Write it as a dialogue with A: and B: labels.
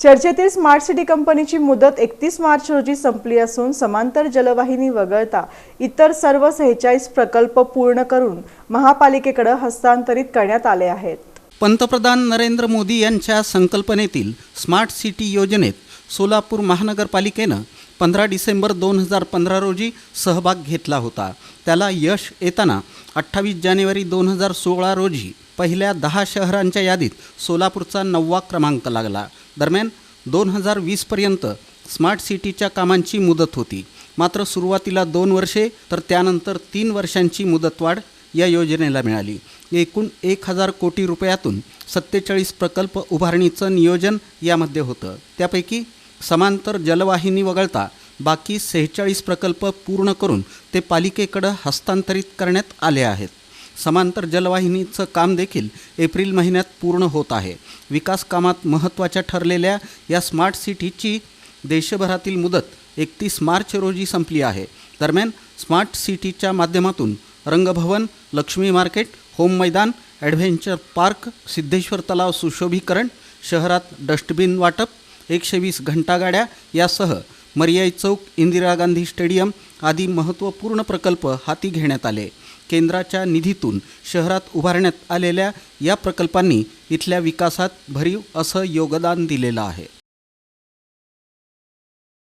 A: चर्चेतील smart city कंपनीची मुदत एकतीस मार्च रोजी संपली असून समांतर जलवाहिनी वगळता इतर सर्व सेहेचाळीस प्रकल्प पूर्ण करून महापालिकेकडे हस्तांतरित करण्यात आले आहेत.
B: पंतप्रधान नरेंद्र मोदी यांच्या संकल्पनेतील स्मार्ट सिटी योजनेत सोलापूर महानगरपालिकेनं पंधरा डिसेंबर दोन हजार पंधरा रोजी सहभाग घेतला होता. त्याला यश येताना अठ्ठावीस जानेवारी दोन हजार सोळा रोजी पहिल्या दहा शहरांच्या यादीत सोलापूरचा नववा क्रमांक लागला. दरम्यान दोन हजार वीसपर्यंत स्मार्ट सिटीच्या कामांची मुदत होती. मात्र सुरुवातीला दोन वर्षे तर त्यानंतर तीन वर्षांची मुदतवाढ या योजनेला मिळाली. एकूण एक हजार कोटी रुपयातून सत्तेचाळीस प्रकल्प उभारणीचं नियोजन यामध्ये होतं. त्यापैकी समांतर जलवाहिनी वगळता बाकी सेहेचाळीस प्रकल्प पूर्ण करून ते पालिकेकडं हस्तांतरित करण्यात आले आहेत. समांतर जलवाहिनीचं काम देखील एप्रिल महिन्यात पूर्ण होत आहे. विकास कामात महत्त्वाच्या ठरलेल्या या स्मार्ट सिटीची देशभरातील मुदत एकतीस मार्च रोजी संपली आहे. दरम्यान स्मार्ट सिटीच्या माध्यमातून Rangbhavan Lakshmi market Home Maidan adventure park Siddheshwar तलाव सुशोभीकरण शहरात डस्टबिन वाटप एकशे वीस घंटागाड्या यासह मर्याई चौक इंदिरा गांधी स्टेडियम आदी महत्त्वपूर्ण प्रकल्प हाती घेण्यात आले. केंद्राच्या निधीतून शहरात उभारण्यात आलेल्या या प्रकल्पांनी इथल्या विकासात भरीव असं योगदान दिलेलं आहे.